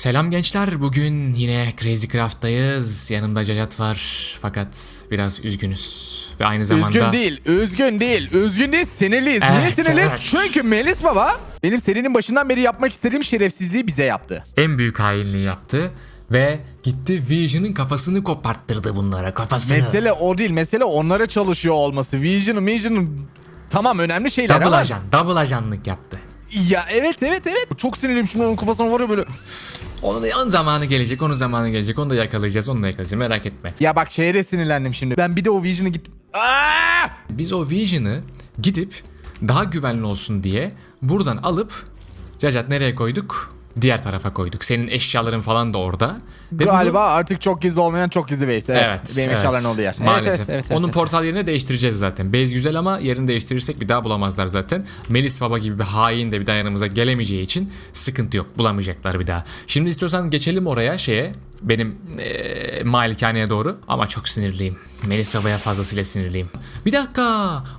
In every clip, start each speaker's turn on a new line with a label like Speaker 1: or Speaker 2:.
Speaker 1: Selam gençler. Bugün yine Crazy Craft'tayız. Yanımda Cacat var. Fakat biraz üzgünüz. Ve aynı zamanda...
Speaker 2: Üzgün değil, üzgün değil, üzgün değil, sinirliyiz. Niye
Speaker 1: Evet,
Speaker 2: sinirliyiz?
Speaker 1: evet.
Speaker 2: Çünkü Melis Baba benim serinin başından beri yapmak istediğim şerefsizliği bize yaptı.
Speaker 1: en büyük hainliği yaptı. Ve gitti Vision'ın kafasını koparttırdı bunlara. Kafasını.
Speaker 2: Mesele o değil, mesele onlara çalışıyor olması. Vision'ın, Vision'ın tamam önemli şeyler
Speaker 1: Double
Speaker 2: ama...
Speaker 1: ajan. Double ajanlık yaptı.
Speaker 2: Ya evet evet evet. Çok sinirliyim şimdi onun kafasına var ya böyle.
Speaker 1: Onun, onun zamanı gelecek. Onun zamanı gelecek. Onu da yakalayacağız. Onu da yakalayacağız. Merak etme.
Speaker 2: Ya bak şeye de sinirlendim şimdi. Ben bir de o Vision'ı gittim. Aa!
Speaker 1: Biz o Vision'ı gidip daha güvenli olsun diye buradan alıp Cacat nereye koyduk? Diğer tarafa koyduk. Senin eşyaların falan da orada. Ve bunu-
Speaker 2: Galiba artık çok gizli olmayan çok gizli base. Evet.
Speaker 1: Evet.
Speaker 2: Benim
Speaker 1: evet.
Speaker 2: eşyaların olduğu yer.
Speaker 1: Maalesef.
Speaker 2: Evet, evet, evet,
Speaker 1: Onun
Speaker 2: evet.
Speaker 1: portal yerine değiştireceğiz zaten. Base güzel ama yerini değiştirirsek bir daha bulamazlar zaten. Melis Baba gibi bir hain de bir daha yanımıza gelemeyeceği için sıkıntı yok. Bulamayacaklar bir daha. Şimdi istiyorsan geçelim oraya şeye. Benim eee malikaneye doğru. Ama çok sinirliyim. Melis Baba'ya fazlasıyla sinirliyim. Bir dakika.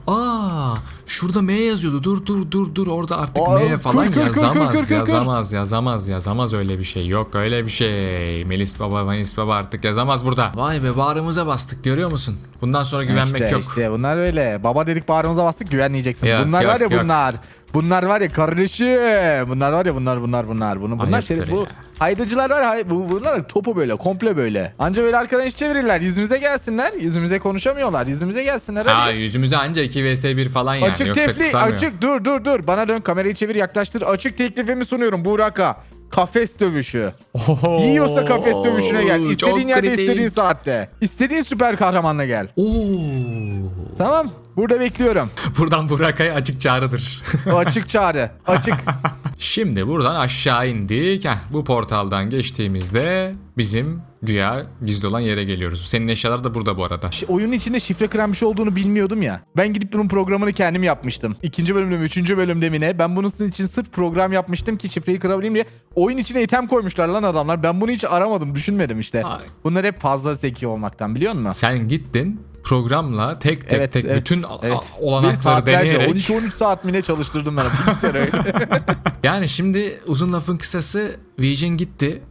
Speaker 1: Aa, şurada M yazıyordu. Dur dur dur dur. Orada artık
Speaker 2: Aa,
Speaker 1: M falan
Speaker 2: kır, kır, kır, kır,
Speaker 1: yazamaz.
Speaker 2: kır, kır, kır.
Speaker 1: yazamaz. Yazamaz. Yazamaz öyle bir şey. Yok öyle bir şey. Melis Baba, Melis Baba artık yazamaz burada. Vay be bağrımıza bastık görüyor musun? Bundan sonra güvenmek
Speaker 2: işte,
Speaker 1: yok.
Speaker 2: işte bunlar öyle. Baba dedik bağrımıza bastık güvenmeyeceksin.
Speaker 1: Yok,
Speaker 2: bunlar
Speaker 1: yok,
Speaker 2: var ya
Speaker 1: yok.
Speaker 2: bunlar. Bunlar var ya kardeşim. Bunlar var ya bunlar bunlar bunlar. Bunu, bunlar şey, bu
Speaker 1: ya.
Speaker 2: haydacılar var. Hay, bu, bunlar topu böyle komple böyle. Anca böyle arkadan iş çevirirler. Yüzümüze gelsinler. Yüzümüze konuşamıyorlar. Yüzümüze gelsinler. hadi.
Speaker 1: Ha yüzümüze anca 2 vs 1 falan yani.
Speaker 2: açık
Speaker 1: Yoksa
Speaker 2: teklif açık dur dur dur. Bana dön kamerayı çevir yaklaştır. Açık teklifimi sunuyorum Burak'a. Kafes dövüşü.
Speaker 1: Oho,
Speaker 2: Yiyorsa kafes dövüşüne gel.
Speaker 1: çok
Speaker 2: İstediğin yerde
Speaker 1: kritik.
Speaker 2: istediğin saatte. İstediğin süper kahramanla gel.
Speaker 1: Oo.
Speaker 2: Tamam. Burada bekliyorum.
Speaker 1: Buradan Burakay açık çağrıdır.
Speaker 2: O açık çağrı. Açık.
Speaker 1: Şimdi buradan aşağı indik. Heh, bu portaldan geçtiğimizde bizim güya gizli olan yere geliyoruz. Senin eşyalar da burada bu arada.
Speaker 2: Ş- Oyunun içinde şifre kıran bir şey olduğunu bilmiyordum ya. Ben gidip bunun programını kendim yapmıştım. İkinci bölümde mi, üçüncü bölümde mi ne? Ben bunun için sırf program yapmıştım ki şifreyi kırabileyim diye. Oyun içine item koymuşlar lan adamlar. Ben bunu hiç aramadım, düşünmedim işte.
Speaker 1: Ay.
Speaker 2: Bunlar hep fazla zeki olmaktan biliyor musun?
Speaker 1: Sen gittin programla tek tek
Speaker 2: Evet,
Speaker 1: tek
Speaker 2: evet,
Speaker 1: bütün a-
Speaker 2: evet.
Speaker 1: a- olanakları
Speaker 2: saatlerce,
Speaker 1: deneyerek
Speaker 2: 12-13 saat mi ne çalıştırdım ben.
Speaker 1: Yani şimdi uzun lafın kısası Vision gitti.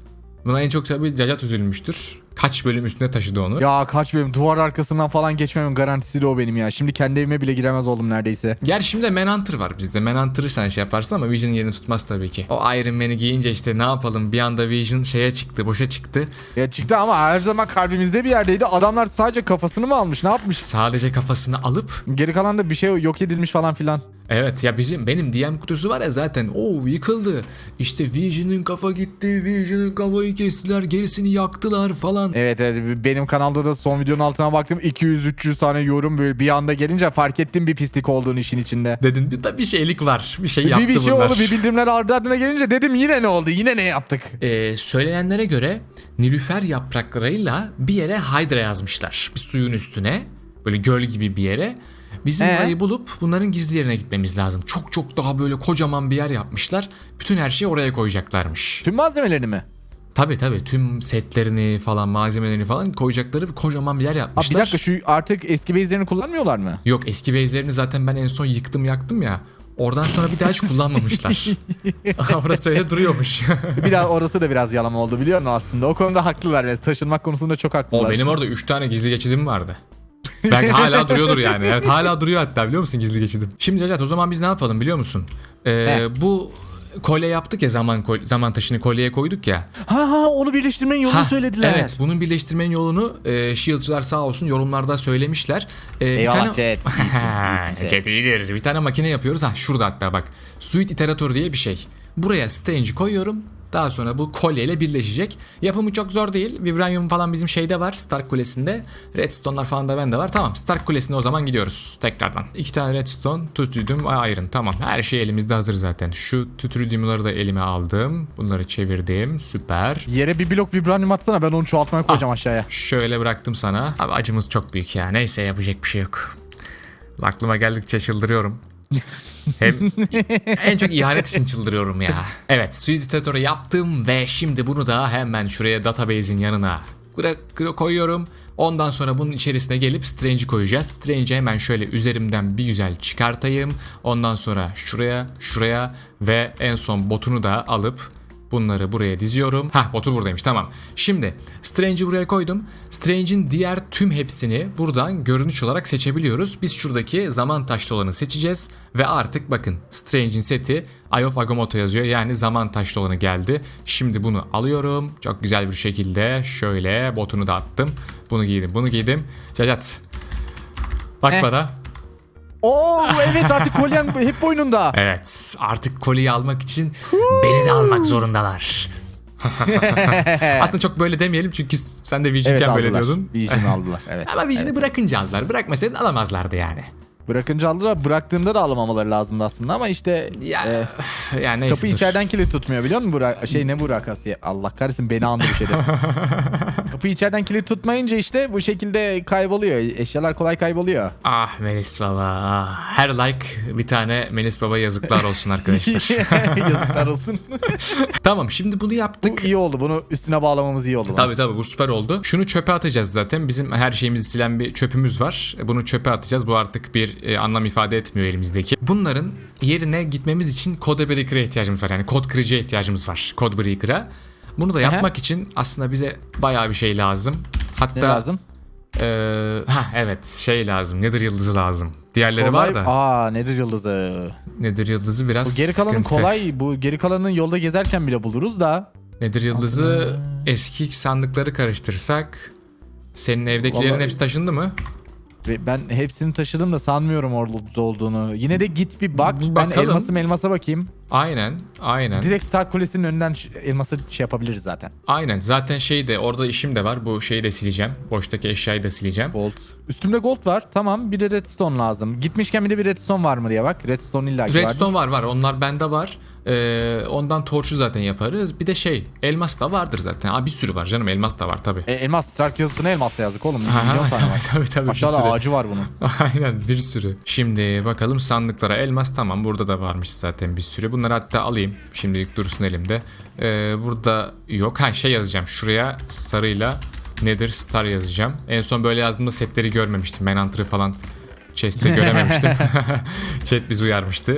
Speaker 1: Buna en çok tabii Cacat üzülmüştür. Kaç bölüm üstüne taşıdı onu.
Speaker 2: ya kaç benim duvar arkasından falan geçmemin garantisi de o benim ya. Şimdi kendi evime bile giremez oldum neredeyse.
Speaker 1: Gerçi şimdi de Manhunter var bizde. Manhunter'ı sen şey yaparsın ama Vision yerini tutmaz tabii ki. O Iron Man'i giyince işte ne yapalım bir anda Vision şeye çıktı, boşa çıktı.
Speaker 2: Ya çıktı ama her zaman kalbimizde bir yerdeydi. Adamlar sadece kafasını mı almış ne yapmış?
Speaker 1: Sadece kafasını alıp
Speaker 2: Geri kalan da bir şey yok edilmiş falan filan.
Speaker 1: Evet ya bizim benim DM kutusu var ya zaten o yıkıldı. İşte Vision'ın kafa gitti, Vision'ın kafayı kestiler, gerisini yaktılar falan.
Speaker 2: Evet evet benim kanalda da son videonun altına baktım 200-300 tane yorum böyle bir anda gelince fark ettim bir pislik olduğunu işin içinde.
Speaker 1: Dedin bir, bir şeylik var, bir şey yaptı
Speaker 2: bir, bir şey
Speaker 1: bunlar.
Speaker 2: oldu bir bildirimler ardı ardına gelince dedim yine ne oldu yine ne yaptık?
Speaker 1: Ee, söylenenlere göre Nilüfer yapraklarıyla bir yere Hydra yazmışlar. Bir suyun üstüne. Böyle göl gibi bir yere. Bizim
Speaker 2: Ee?
Speaker 1: burayı bulup bunların gizli yerine gitmemiz lazım. Çok çok daha böyle kocaman bir yer yapmışlar. Bütün her şeyi oraya koyacaklarmış.
Speaker 2: Tüm malzemelerini mi?
Speaker 1: Tabi tabi tüm setlerini falan malzemelerini falan koyacakları bir kocaman bir yer
Speaker 2: Abi
Speaker 1: yapmışlar.
Speaker 2: bir dakika şu artık eski base'lerini kullanmıyorlar mı?
Speaker 1: Yok eski base'lerini zaten ben en son yıktım yaktım ya. Oradan sonra bir daha hiç kullanmamışlar. Orası öyle duruyormuş.
Speaker 2: biraz orası da biraz yalama oldu biliyor musun aslında? O konuda haklılar. Taşınmak konusunda çok haklılar.
Speaker 1: O benim orada 3 tane gizli geçidim vardı. Belki hala duruyordur yani. Evet hala duruyor hatta biliyor musun gizli geçidim. Şimdi Cacat o zaman biz ne yapalım biliyor musun? Ee,
Speaker 2: He.
Speaker 1: bu kolye yaptık ya zaman kol- zaman taşını kolyeye koyduk ya.
Speaker 2: Ha ha onu birleştirmenin yolunu
Speaker 1: Ha,
Speaker 2: söylediler.
Speaker 1: Evet bunun birleştirmenin yolunu e, Shield'çılar sağ olsun yorumlarda söylemişler. E, bir
Speaker 2: Eyvallah
Speaker 1: tane...
Speaker 2: chat. İyisin, iyisin, chat.
Speaker 1: Chat iyidir. Bir tane makine yapıyoruz. Ha şurada hatta bak. Suite Iterator diye bir şey. Buraya Strange'i koyuyorum. Daha sonra bu kolyeyle birleşecek. Yapımı çok zor değil. Vibranium falan bizim şeyde var. Stark Kulesi'nde. Redstone'lar falan da bende var. Tamam Stark Kulesi'ne o zaman gidiyoruz tekrardan. İki tane Redstone, Tutridium, Iron. Tamam her şey elimizde hazır zaten. Şu Tutridium'ları da elime aldım. Bunları çevirdim. Süper.
Speaker 2: Yere bir blok vibranium atsana ben onu çoğaltmaya koyacağım aşağıya.
Speaker 1: Şöyle bıraktım sana. Abi acımız çok büyük ya. Neyse yapacak bir şey yok. Aklıma geldikçe çıldırıyorum. Hem en çok ihanet için çıldırıyorum ya. Evet suit diktatörü yaptım ve şimdi bunu da hemen şuraya database'in yanına koyuyorum. Ondan sonra bunun içerisine gelip Strange'i koyacağız. Strange'i hemen şöyle üzerimden bir güzel çıkartayım. Ondan sonra şuraya, şuraya ve en son botunu da alıp Bunları buraya diziyorum. Hah botu buradaymış tamam. Şimdi Strange'i buraya koydum. Strange'in diğer tüm hepsini buradan görünüş olarak seçebiliyoruz. Biz şuradaki zaman taşlı olanı seçeceğiz. Ve artık bakın Strange'in seti Eye of Agamotto yazıyor. Yani zaman taşlı olanı geldi. Şimdi bunu alıyorum. Çok güzel bir şekilde şöyle botunu da attım. Bunu giydim bunu giydim. Cacat. Bak
Speaker 2: Eh.
Speaker 1: bana.
Speaker 2: Oo evet artık kolyen hep boynunda.
Speaker 1: Evet artık kolyeyi almak için beni de almak zorundalar. Aslında çok böyle demeyelim çünkü sen de Vision'ken
Speaker 2: Evet
Speaker 1: böyle
Speaker 2: aldılar.
Speaker 1: diyordun.
Speaker 2: Vision aldılar. Evet.
Speaker 1: Ama Vision'ı bırakınca aldılar. Bırakmasaydın alamazlardı yani.
Speaker 2: Bırakınca aldılar. Bıraktığında da alamamaları lazımdı aslında ama işte
Speaker 1: Ya,
Speaker 2: e,
Speaker 1: yani
Speaker 2: kapı
Speaker 1: dur.
Speaker 2: içeriden kilit tutmuyor biliyor musun? Burak, şey ne Burak Asya? Allah kahretsin beni andı bir şeyler. kapı içeriden kilit tutmayınca işte bu şekilde kayboluyor. Eşyalar kolay kayboluyor.
Speaker 1: Ah Melis Baba. ah. Her like bir tane Melis Baba yazıklar olsun arkadaşlar.
Speaker 2: Yazıklar olsun.
Speaker 1: tamam şimdi bunu
Speaker 2: bu
Speaker 1: yaptık.
Speaker 2: iyi oldu. Bunu üstüne bağlamamız iyi oldu.
Speaker 1: Tabii tabii bu süper oldu. Şunu çöpe atacağız zaten. Bizim her şeyimizi silen bir çöpümüz var. Bunu çöpe atacağız. Bu artık bir e, anlam ifade etmiyor elimizdeki. Bunların yerine gitmemiz için kod breaker'a ihtiyacımız var. Yani kod kırıcıya ihtiyacımız var. Kod breaker'a. Bunu da yapmak için aslında bize bayağı bir şey lazım. Hatta
Speaker 2: Ne lazım?
Speaker 1: e, ha evet şey lazım. Nedir yıldızı lazım. Diğerleri var da.
Speaker 2: Aa nedir yıldızı?
Speaker 1: Nedir yıldızı biraz
Speaker 2: Bu geri kalanın
Speaker 1: sıkıntı.
Speaker 2: kolay. Bu geri kalanını yolda gezerken bile buluruz da.
Speaker 1: Nedir yıldızı eski sandıkları karıştırsak senin evdekilerin
Speaker 2: Vallahi-
Speaker 1: hepsi taşındı mı?
Speaker 2: Ve ben hepsini taşıdım da sanmıyorum orada olduğunu. Yine de git bir bak.
Speaker 1: Bir
Speaker 2: ben
Speaker 1: bakalım.
Speaker 2: elmasım elmasa bakayım.
Speaker 1: Aynen, aynen.
Speaker 2: Direkt Stark Kulesi'nin önünden elması şey yapabiliriz zaten.
Speaker 1: Aynen. Zaten şey de orada işim de var. Bu şeyi de sileceğim. Boştaki eşyayı da sileceğim.
Speaker 2: Gold. Üstümde gold var. Tamam bir de redstone lazım. Gitmişken bir de bir redstone var mı diye bak. Redstone illa ki
Speaker 1: Redstone
Speaker 2: vardır.
Speaker 1: var var. Onlar bende var. Ee, ondan torçu zaten yaparız. Bir de şey, elmas da vardır zaten. Aa, bir sürü var canım. Elmas da var tabii.
Speaker 2: E, elmas Stark yazısını elmasla yazdık oğlum.
Speaker 1: Aha, tabii tabii tabii bir
Speaker 2: Aşağıda ağacı var bunun.
Speaker 1: Aynen bir sürü. Şimdi bakalım sandıklara elmas tamam burada da varmış zaten bir sürü. Bunları hatta alayım. Şimdilik dursun elimde. Ee, burada yok. Ha şey yazacağım. Şuraya sarıyla Nether Star yazacağım. En son böyle yazdığımda setleri görmemiştim. Manhunt'ı falan chest'te görememiştim. chat bizi uyarmıştı.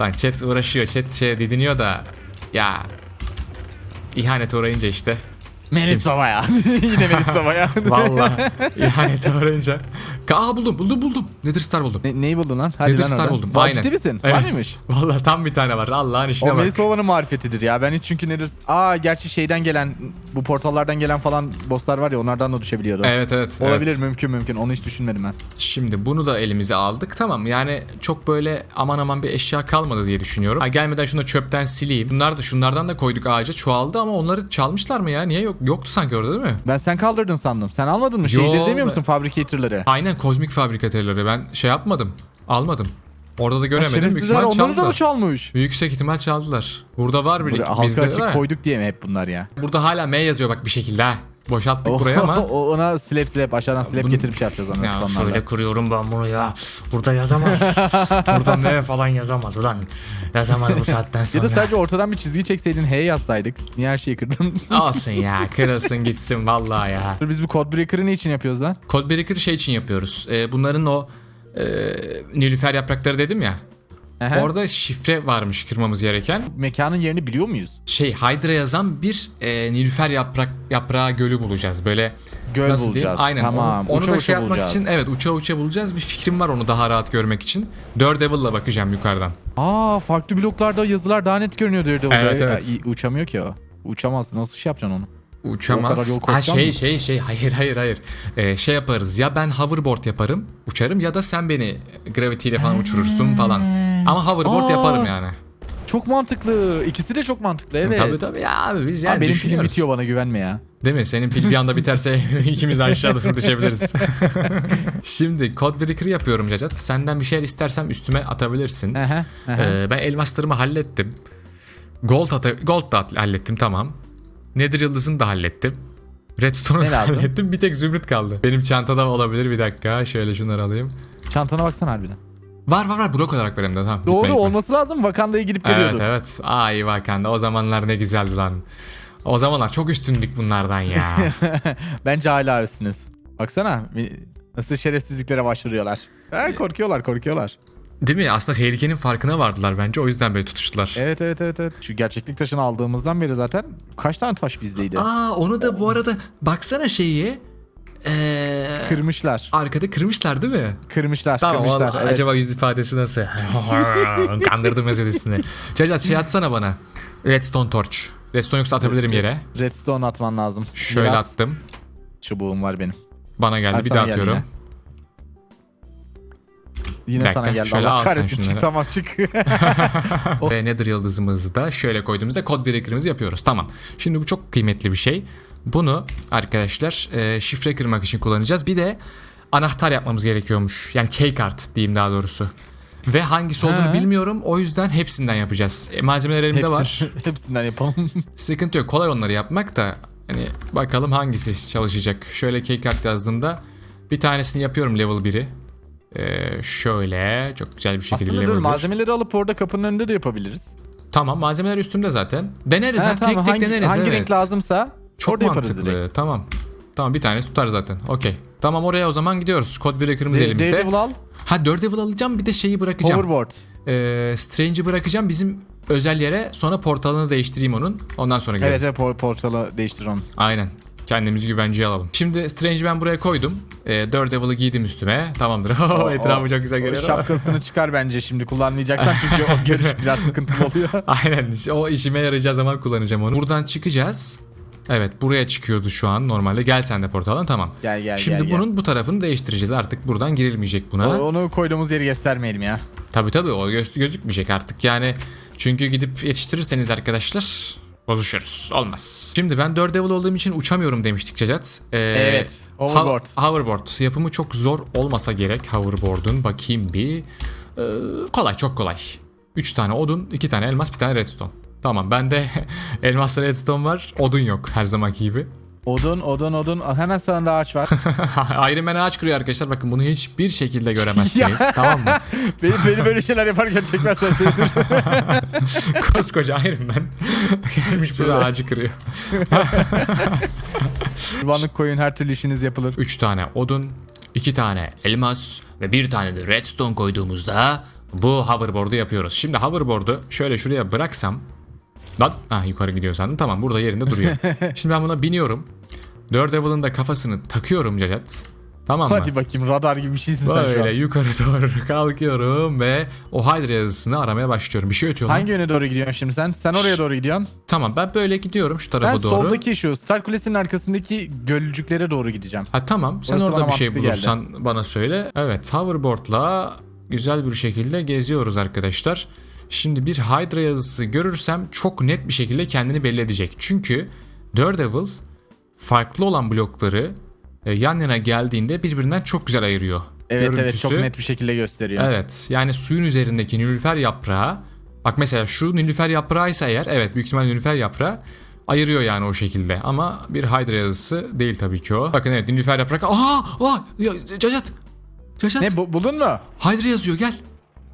Speaker 1: Lan chat uğraşıyor. Chat şey didiniyor da ya ihanete uğrayınca işte.
Speaker 2: Melis Baba ya. Yine Melis Baba ya.
Speaker 1: Vallahi ihanete uğrayınca. Aa buldum buldum buldum. Nether Star buldum.
Speaker 2: ne, neyi buldun lan? Hadi
Speaker 1: Nether
Speaker 2: lan
Speaker 1: Star
Speaker 2: oradan.
Speaker 1: buldum.
Speaker 2: Aa,
Speaker 1: Aynen.
Speaker 2: Ciddi misin?
Speaker 1: Evet.
Speaker 2: Var mıymış?
Speaker 1: Vallahi tam bir tane var. Allah'ın işine
Speaker 2: O
Speaker 1: bak.
Speaker 2: Melis Baba'nın marifetidir ya. Ben hiç çünkü nedir? Aa gerçi şeyden gelen bu portallardan gelen falan bosslar var ya onlardan da düşebiliyordu.
Speaker 1: Evet evet.
Speaker 2: Olabilir
Speaker 1: evet.
Speaker 2: mümkün mümkün. Onu hiç düşünmedim ben.
Speaker 1: Şimdi bunu da elimize aldık. Tamam yani çok böyle aman aman bir eşya kalmadı diye düşünüyorum. Ha, gelmeden şunu da çöpten sileyim. Bunlar da şunlardan da koyduk ağaca çoğaldı ama onları çalmışlar mı ya? Niye yok? Yoktu sanki orada değil mi?
Speaker 2: Ben sen kaldırdın sandım. Sen almadın mı? Şeyleri demiyor musun? Fabricator'ları.
Speaker 1: Aynen kozmik fabrikatörleri ben şey yapmadım. Almadım. Orada da göremedim. Büyük ihtimal
Speaker 2: onları da mı
Speaker 1: çaldılar.
Speaker 2: çalmış?
Speaker 1: Yüksek ihtimal çaldılar. Burada var bir
Speaker 2: halka
Speaker 1: bizde
Speaker 2: açık koyduk diye mi hep bunlar ya?
Speaker 1: Burada hala M yazıyor bak bir şekilde ha. Boşalttık buraya ama.
Speaker 2: Ona slap slap aşağıdan slap
Speaker 1: Bunu-
Speaker 2: getirip şey yapacağız onu
Speaker 3: Ya şöyle kırıyorum ben bunu ya. Burada yazamaz. Burada M falan yazamaz ulan. Yazamaz bu saatten
Speaker 2: Ya
Speaker 3: sonra.
Speaker 2: da sadece ortadan bir çizgi çekseydin H yazsaydık. Niye her şeyi kırdın?
Speaker 1: Olsun ya kırılsın gitsin vallahi ya.
Speaker 2: Biz bu code breaker'ı ne için yapıyoruz lan?
Speaker 1: Code Breaker şey için yapıyoruz. Ee, bunların o e, nilüfer yaprakları dedim ya.
Speaker 2: Ehe.
Speaker 1: Orada şifre varmış kırmamız gereken.
Speaker 2: Mekanın yerini biliyor muyuz?
Speaker 1: Şey Hydra yazan bir e, nilüfer yaprak yaprağı gölü bulacağız. Böyle
Speaker 2: Göl
Speaker 1: nasıl diyeyim?
Speaker 2: bulacağız.
Speaker 1: Aynen.
Speaker 2: Tamam.
Speaker 1: Onu, onu
Speaker 2: Uça
Speaker 1: da
Speaker 2: uça
Speaker 1: şey yapmak
Speaker 2: bulacağız.
Speaker 1: için evet uça uça bulacağız. Bir fikrim var onu daha rahat görmek için. Daredevil'la bakacağım yukarıdan.
Speaker 2: Aa farklı bloklarda yazılar daha net görünüyor Daredevil'da.
Speaker 1: Evet, evet.
Speaker 2: uçamıyor ki o. Uçamaz. Nasıl şey yapacaksın onu?
Speaker 1: Uçamaz. Ha şey
Speaker 2: mı?
Speaker 1: şey şey hayır hayır hayır. Ee, şey yaparız ya ben hoverboard yaparım uçarım ya da sen beni gravity ile falan uçurursun falan. Ama hoverboard
Speaker 2: Aa.
Speaker 1: yaparım yani.
Speaker 2: Çok mantıklı. İkisi de çok mantıklı evet.
Speaker 1: Tabii tabii ya abi biz
Speaker 2: Abi
Speaker 1: yani
Speaker 2: benim pilim
Speaker 1: düşünüyoruz.
Speaker 2: bitiyor bana güvenme ya.
Speaker 1: Değil mi? Senin pil bir anda biterse ikimiz de aşağı doğru düşebiliriz. Şimdi Code Breaker yapıyorum Cacat. Senden bir şeyler istersem üstüme atabilirsin.
Speaker 2: Ehe, ehe.
Speaker 1: Ee, ben elmaslarımı hallettim. Gold, ata- Gold da hallettim tamam. Nether yıldızını da hallettim. Redstone'u
Speaker 2: Ne
Speaker 1: da
Speaker 2: lazım?
Speaker 1: hallettim. Bir tek zümrüt kaldı. Benim çantada olabilir bir dakika. Şöyle şunları alayım.
Speaker 2: Çantana baksana harbiden.
Speaker 1: Var var var blok olarak benim de tamam.
Speaker 2: Doğru
Speaker 1: gitme, gitme.
Speaker 2: olması lazım. Vakanda'ya gidip
Speaker 1: Evet
Speaker 2: geliyordum.
Speaker 1: evet. Ay Wakanda o zamanlar ne güzeldi lan. O zamanlar çok üstündük bunlardan ya.
Speaker 2: Bence hala üstünüz. Baksana nasıl şerefsizliklere başvuruyorlar. Ha, korkuyorlar korkuyorlar.
Speaker 1: Değil mi? Aslında tehlikenin farkına vardılar bence. O yüzden böyle tutuştular.
Speaker 2: Evet evet evet evet. Şu gerçeklik taşını aldığımızdan beri zaten kaç tane taş bizdeydi?
Speaker 1: Aa onu da bu arada baksana şeyi. Ee,
Speaker 2: Kırmışlar.
Speaker 1: arkada kırmışlar değil mi?
Speaker 2: Kırmışlar.
Speaker 1: Tamam
Speaker 2: kırmışlar.
Speaker 1: valla
Speaker 2: evet.
Speaker 1: acaba yüz ifadesi nasıl? Kandırdım meselesini. Cacat şey atsana bana. Redstone torch. Redstone yoksa atabilirim yere.
Speaker 2: Redstone atman lazım.
Speaker 1: Şöyle
Speaker 2: Biraz
Speaker 1: attım.
Speaker 2: Çubuğum var benim.
Speaker 1: Bana geldi.
Speaker 2: Ha,
Speaker 1: bir daha
Speaker 2: geldi
Speaker 1: atıyorum.
Speaker 2: Yine
Speaker 1: Bir dakika,
Speaker 2: sana geldi.
Speaker 1: şöyle
Speaker 2: Allah kahretsin çık tamam çık.
Speaker 1: Ve nether yıldızımızı da şöyle koyduğumuzda kod birikimimizi yapıyoruz. Tamam. Şimdi bu çok kıymetli bir şey. Bunu arkadaşlar e, şifre kırmak için kullanacağız. Bir de anahtar yapmamız gerekiyormuş. Yani keycard diyeyim daha doğrusu. Ve hangisi olduğunu
Speaker 2: Ha.
Speaker 1: bilmiyorum. O yüzden hepsinden yapacağız. E, malzemeler elimde
Speaker 2: Hepsi-
Speaker 1: var.
Speaker 2: Hepsinden yapalım.
Speaker 1: Sıkıntı yok. Kolay onları yapmak da hani bakalım hangisi çalışacak. Şöyle keycard yazdığımda bir tanesini yapıyorum level 1'i. Ee, şöyle çok güzel bir şekilde
Speaker 2: Aslında dur
Speaker 1: level 1.
Speaker 2: malzemeleri alıp orada kapının önünde de yapabiliriz.
Speaker 1: Tamam malzemeler üstümde zaten. Deneriz
Speaker 2: Ha, tamam,
Speaker 1: tek tek
Speaker 2: hangi,
Speaker 1: deneriz
Speaker 2: hangi
Speaker 1: evet.
Speaker 2: renk lazımsa
Speaker 1: Çok
Speaker 2: orada
Speaker 1: mantıklı.
Speaker 2: direkt.
Speaker 1: Tamam. Tamam bir tane tutar zaten. Okey. Tamam oraya o zaman gidiyoruz. Kod breaker'ımız
Speaker 2: De-
Speaker 1: elimizde.
Speaker 2: Daredevil al.
Speaker 1: Ha Daredevil alacağım bir de şeyi bırakacağım.
Speaker 2: Hoverboard.
Speaker 1: Ee, Strange'i bırakacağım bizim özel yere. Sonra portalını değiştireyim onun. Ondan sonra gidelim.
Speaker 2: Evet evet por- portalı değiştir onu.
Speaker 1: Aynen. Kendimizi güvenceye alalım. Şimdi Strange'i ben buraya koydum. Ee, Daredevil'ı giydim üstüme. Tamamdır. Etrafı çok güzel görüyorum.
Speaker 2: Şapkasını çıkar bence şimdi kullanmayacaksan çünkü o görüş biraz sıkıntılı oluyor.
Speaker 1: Aynen. O işime yarayacağı zaman kullanacağım onu. Buradan çıkacağız. Evet buraya çıkıyordu şu an normalde. Gel sen de portaldan tamam.
Speaker 2: Gel gel
Speaker 1: Şimdi
Speaker 2: gel. gel.
Speaker 1: bunun bu tarafını değiştireceğiz. Artık buradan girilmeyecek buna.
Speaker 2: O- Onu koyduğumuz yeri göstermeyelim ya.
Speaker 1: Tabii tabii o göz, gözükmeyecek artık. Yani çünkü gidip yetiştirirseniz arkadaşlar bozuşuruz. Olmaz. Şimdi ben Daredevil olduğum için uçamıyorum demiştik Cacat. Ee,
Speaker 2: Evet, hoverboard.
Speaker 1: ha- hoverboard. Yapımı çok zor olmasa gerek hoverboard'un. Bakayım bir. Ee, kolay çok kolay. 3 tane odun, 2 tane elmas, bir tane redstone. Tamam bende elmasla redstone var. Odun yok her zamanki gibi.
Speaker 2: Odun odun odun hemen sağında ağaç var.
Speaker 1: Iron Man ağaç kırıyor arkadaşlar. Bakın bunu hiçbir şekilde göremezsiniz. tamam mı?
Speaker 2: beni, beni böyle şeyler yaparken çekmezsen sevinirim.
Speaker 1: Koskoca Iron Man gelmiş burada ağacı kırıyor.
Speaker 2: Kurbanlık koyun her türlü işiniz yapılır.
Speaker 1: 3 tane odun, 2 tane elmas ve bir tane de redstone koyduğumuzda bu hoverboard'u yapıyoruz. Şimdi hoverboard'u şöyle şuraya bıraksam Lan ha, yukarı gidiyor sandım. Tamam burada yerinde duruyor. Şimdi ben buna biniyorum. Daredevil'ın da kafasını takıyorum Cacat. Tamam mı?
Speaker 2: Hadi bakayım radar gibi bir şeysin sen şu
Speaker 1: Böyle
Speaker 2: an.
Speaker 1: yukarı doğru kalkıyorum ve o Hydra yazısını aramaya başlıyorum. Bir şey ötüyor lan.
Speaker 2: Hangi yöne doğru gidiyorsun şimdi sen? Sen oraya doğru gidiyorsun.
Speaker 1: Tamam ben böyle gidiyorum şu tarafa
Speaker 2: Ben
Speaker 1: doğru.
Speaker 2: soldaki şu Star Kulesi'nin arkasındaki gölcüklere doğru gideceğim.
Speaker 1: Ha tamam sen
Speaker 2: Burası
Speaker 1: orada bir şey
Speaker 2: mantıklı geldi.
Speaker 1: bulursan bana söyle. Evet hoverboard'la güzel bir şekilde geziyoruz arkadaşlar. Şimdi bir Hydra yazısı görürsem çok net bir şekilde kendini belli edecek. Çünkü Daredevil farklı olan blokları e, yan yana geldiğinde birbirinden çok güzel ayırıyor.
Speaker 2: Evet evet
Speaker 1: Görüntüsü-
Speaker 2: çok net bir şekilde gösteriyor.
Speaker 1: Evet yani suyun üzerindeki nilüfer yaprağı bak mesela şu nilüfer yaprağı ise eğer evet büyük ihtimal nilüfer yaprağı ayırıyor yani o şekilde ama bir Hydra yazısı değil tabii ki o. Bakın evet nilüfer yaprak aa ya, Cacat Cacat
Speaker 2: Ne bu, buldun mu?
Speaker 1: Hydra yazıyor gel.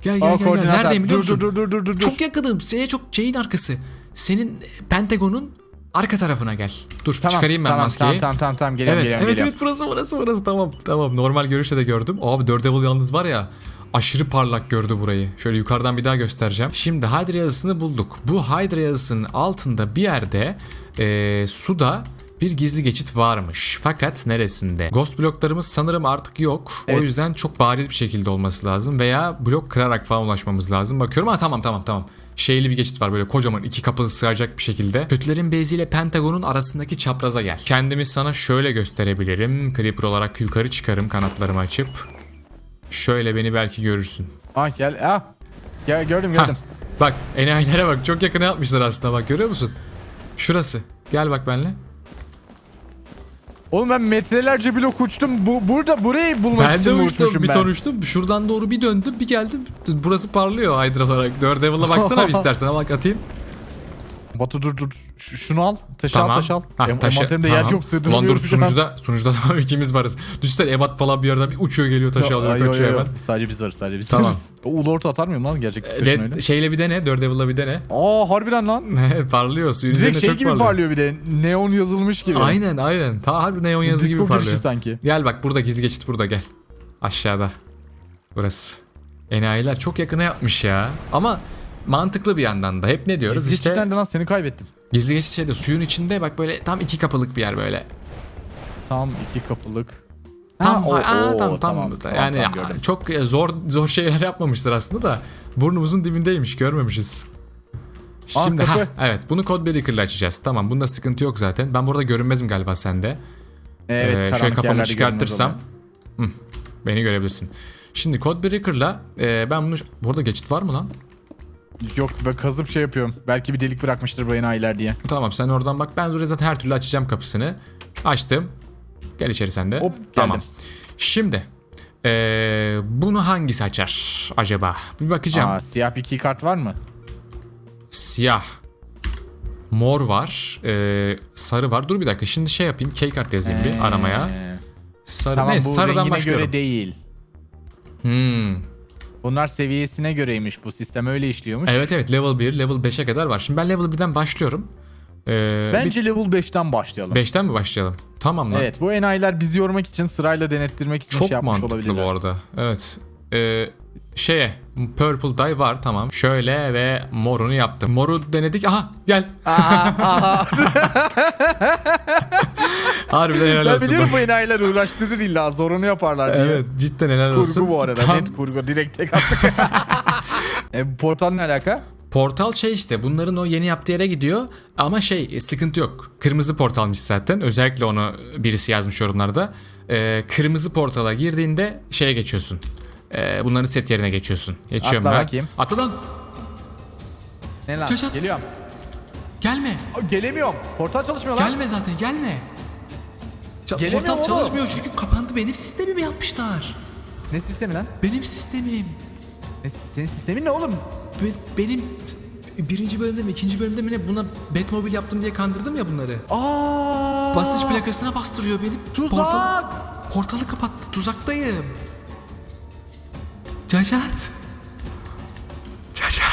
Speaker 1: Gel gel
Speaker 2: Aa,
Speaker 1: gel, gel.
Speaker 2: koordinat
Speaker 1: Neredeyim biliyor
Speaker 2: dur,
Speaker 1: musun?
Speaker 2: Dur dur dur dur dur.
Speaker 1: Çok yakınım. Şeye çok şeyin arkası. Senin Pentagon'un arka tarafına gel. Dur
Speaker 2: Tamam,
Speaker 1: çıkarayım ben
Speaker 2: tamam,
Speaker 1: maskeyi.
Speaker 2: Tamam tamam tamam tamam geliyorum
Speaker 1: Evet,
Speaker 2: geliyorum.
Speaker 1: evet,
Speaker 2: geliyorum.
Speaker 1: evet burası burası burası tamam tamam normal görüşte de gördüm. Abi Daredevil yalnız var ya aşırı parlak gördü burayı. Şöyle yukarıdan bir daha göstereceğim. Şimdi Hydra yazısını bulduk. Bu Hydra yazısının altında bir yerde eee, suda bir gizli geçit varmış. Fakat neresinde? Ghost bloklarımız sanırım artık yok. O
Speaker 2: Evet.
Speaker 1: yüzden çok bariz bir şekilde olması lazım. Veya blok kırarak falan ulaşmamız lazım. Bakıyorum ha tamam tamam tamam. Şeyli bir geçit var böyle kocaman iki kapı sığacak bir şekilde. Kötülerin beziyle Pentagon'un arasındaki çapraza gel. Kendimi sana şöyle gösterebilirim. Creeper olarak yukarı çıkarım kanatlarımı açıp. Şöyle beni belki görürsün.
Speaker 2: Ah gel ah. Gel gördüm
Speaker 1: Hah,
Speaker 2: gördüm.
Speaker 1: bak enayilere bak çok yakına yapmışlar aslında bak görüyor musun? Şurası. Gel bak benimle.
Speaker 2: Oğlum ben metrelerce blok uçtum. Bu burada burayı bulmak
Speaker 1: Ben de
Speaker 2: için mi
Speaker 1: uçtum bir
Speaker 2: ben?
Speaker 1: ton uçtum. Şuradan doğru bir döndüm bir geldim. Burası parlıyor Hydra olarak. Daredevil'a baksana bir istersen bak atayım.
Speaker 2: Batu dur dur. Ş- şunu al. Taşı al taşı al.
Speaker 1: Ha,
Speaker 2: Em-
Speaker 1: taşı-
Speaker 2: envanterimde yer
Speaker 1: tamam.
Speaker 2: yok
Speaker 1: Ulan
Speaker 2: sığdıramıyorum
Speaker 1: dur
Speaker 2: şu an.
Speaker 1: sunucuda, sunucuda tamam ikimiz varız. Düşünsene Ebat falan bir yerden bir uçuyor geliyor taşı alıyor
Speaker 2: Ay, ay,
Speaker 1: kaçıyor
Speaker 2: ay,
Speaker 1: hemen.
Speaker 2: Sadece biz varız sadece biz
Speaker 1: Tamam.
Speaker 2: varız. O Ulort'u atar mıyım lan gerçek taşın
Speaker 1: Red,
Speaker 2: öyle?
Speaker 1: şeyle bir dene, Daredevil'la bir dene.
Speaker 2: Aa harbiden lan.
Speaker 1: parlıyor suyun
Speaker 2: Direkt
Speaker 1: üzerinde
Speaker 2: şey
Speaker 1: çok
Speaker 2: gibi
Speaker 1: parlıyor.
Speaker 2: parlıyor. bir de. Neon yazılmış gibi.
Speaker 1: Aynen aynen. Ta harbi neon yazı
Speaker 2: Disco
Speaker 1: gibi parlıyor.
Speaker 2: girişi sanki.
Speaker 1: Gel bak burada gizli geçit burada gel. Aşağıda. Burası. Enayiler çok yakına yapmış ya. Ama mantıklı bir yandan da. Hep ne diyoruz
Speaker 2: Gizli
Speaker 1: işte.
Speaker 2: de lan seni kaybettim.
Speaker 1: Gizli geçit şeyde suyun içinde bak böyle tam iki kapılık bir yer böyle.
Speaker 2: Tam iki kapılık.
Speaker 1: Tam
Speaker 2: Ha, o-
Speaker 1: aa,
Speaker 2: o,
Speaker 1: tam, tam,
Speaker 2: tamam,
Speaker 1: yani
Speaker 2: tamam, gördüm.
Speaker 1: çok e, zor zor şeyler yapmamıştır aslında da burnumuzun dibindeymiş görmemişiz. Şimdi ha evet bunu Code Breaker'la açacağız. Tamam bunda sıkıntı yok zaten. Ben burada görünmezim galiba sende.
Speaker 2: Evet,
Speaker 1: Ee, şöyle kafamı çıkartırsam hı, beni görebilirsin. Şimdi Code Breaker'la e, ben bunu burada geçit var mı lan?
Speaker 2: Yok ben kazıp şey yapıyorum. Belki bir delik bırakmıştır bu enayiler diye.
Speaker 1: Tamam sen oradan bak. Ben oraya zaten her türlü açacağım kapısını. Açtım. Gel içeri sen de.
Speaker 2: Hop,
Speaker 1: Tamam.
Speaker 2: geldim.
Speaker 1: Şimdi e, bunu hangisi açar acaba? Bir bakacağım.
Speaker 2: Aa, siyah bir kart var mı?
Speaker 1: Siyah. Mor var. e, sarı var. Dur bir dakika. Şimdi şey yapayım. K-kart yazayım bir aramaya.
Speaker 2: Ee,
Speaker 1: Sarı.
Speaker 2: Tamam bu
Speaker 1: sarıdan başlıyorum.
Speaker 2: göre değil.
Speaker 1: Hmm.
Speaker 2: Bunlar seviyesine göreymiş bu sistem öyle işliyormuş.
Speaker 1: Evet evet level 1, level 5'e kadar var. Şimdi ben level 1'den başlıyorum. Ee,
Speaker 2: Bence level 5'ten başlayalım.
Speaker 1: 5'ten mi başlayalım? Tamam lan.
Speaker 2: Evet bu enayiler bizi yormak için sırayla denettirmek için
Speaker 1: Çok
Speaker 2: şey yapmış
Speaker 1: mantıklı
Speaker 2: olabilirler.
Speaker 1: bu arada. Evet. Ee, şeye Purple Dye var tamam. Şöyle ve morunu yaptım. Moru denedik. Aha gel. Harbiden helal
Speaker 2: Ben
Speaker 1: olsun.
Speaker 2: biliyorum bu enayiler uğraştırır illa zorunu yaparlar diye.
Speaker 1: Evet cidden helal olsun.
Speaker 2: Kurgu bu arada
Speaker 1: Tam-
Speaker 2: net kurgu direkt tek attık. e, portal ne alaka?
Speaker 1: Portal şey işte bunların o yeni yaptığı yere gidiyor ama şey e, sıkıntı yok. Kırmızı portalmış zaten. Özellikle onu birisi yazmış yorumlarda. Ee, kırmızı portala girdiğinde şeye geçiyorsun. Ee, bunların set yerine geçiyorsun. Geçiyorum
Speaker 2: Atla
Speaker 1: ben.
Speaker 2: bakayım.
Speaker 1: Atla lan.
Speaker 2: Ne lan?
Speaker 1: Çaşat.
Speaker 2: Geliyorum.
Speaker 1: Gelme.
Speaker 2: Aa, gelemiyorum. Portal çalışmıyor lan.
Speaker 1: Gelme zaten gelme. Ça-
Speaker 2: Gelemiyorum
Speaker 1: portal
Speaker 2: oğlum.
Speaker 1: çalışmıyor çünkü kapandı. Benim sistemimi yapmışlar.
Speaker 2: Ne sistemi lan?
Speaker 1: Benim sistemim.
Speaker 2: Ne, senin sistemin ne oğlum?
Speaker 1: Be- benim t- birinci bölümde mi ikinci bölümde mi ne buna Batmobile yaptım diye kandırdım ya bunları.
Speaker 2: Aa!
Speaker 1: Basınç plakasına bastırıyor beni.
Speaker 2: Tuzak!
Speaker 1: Portal, portalı kapattı. Tuzaktayım. Cacat. Cacat.